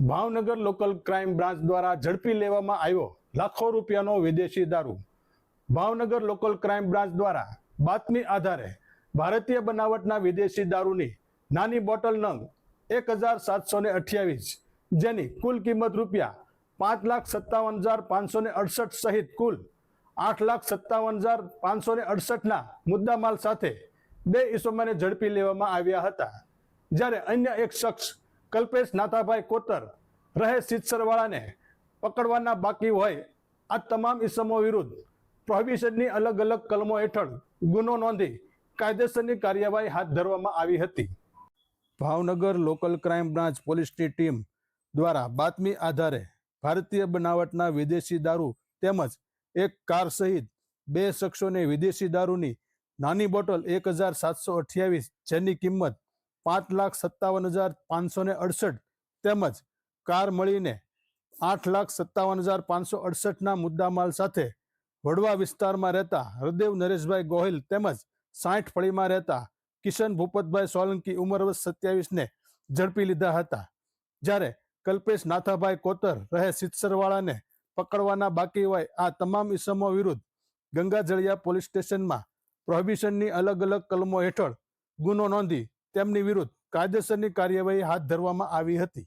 Bhavnagar local crime branch દ્વારા ઝડપી લેવામાં આવ્યો લાખો રૂપિયાનો વિદેશી દારૂ. ભાવનગર લોકલ ક્રાઇમ બ્રાન્ચ દ્વારા બાતમી આધારે ભારતીય બનાવટના વિદેશી દારૂની નાની બોટલ નંગ એક હજાર સાતસો ને અઠ્યાવીસ જેની કુલ કિંમત રૂપિયા પાંચ લાખ સત્તાવન હજાર પાંચસો ને અડસઠ સહિત કુલ આઠ લાખ સત્તાવન હજાર પાંચસો ને અડસઠના મુદ્દામાલ સાથે બે ઈસમોને ઝડપી લેવામાં આવ્યા હતા. જ્યારે અન્ય એક શખ્સ કલ્પેશ નાથાભાઈ કોતર રહે સિત્સરવાળાને પકડવાના બાકી હોય. આ તમામ ઈસમો વિરુદ્ધ પ્રોહિબિશનની અલગ અલગ કલમો હેઠળ ગુનો નોંધી કાયદેસરની કાર્યવાહી હાથ ધરવામાં આવી હતી. ભાવનગર લોકલ ક્રાઇમ બ્રાન્ચ પોલીસની ટીમ દ્વારા બાતમી આધારે ભારતીય બનાવટના વિદેશી દારૂ તેમજ એક કાર સહિત બે શખ્સોને વિદેશી દારૂની નાની બોટલ એક હજાર સાતસો અઠ્યાવીસ જેની કિંમત પાંચ લાખ સત્તાવન હજાર પાંચસો ને અડસઠ તેમજ કાર મળીને આઠ લાખ સત્તાવન હજાર પાંચસો અડસઠના મુદ્દામાલ સાથે વડવા વિસ્તારમાં રહેતા હરદેવ નરેશભાઈ ગોહિલ તેમજ સાઠ ફળીમાં રહેતા કિશન ભૂપતભાઈ સોલંકી ઉંમર સત્યાવીસને ઝડપી લીધા હતા. જ્યારે કલ્પેશ નાથાભાઈ કોતર રહે સિત્સરવાળાને પકડવાના બાકી હોય, આ તમામ ઇસમો વિરુદ્ધ ગંગાજળિયા પોલીસ સ્ટેશનમાં પ્રોહિબિશનની અલગ અલગ કલમો હેઠળ ગુનો નોંધી તેમની વિરુદ્ધ કાયદેસરની કાર્યવાહી હાથ ધરવામાં આવી હતી.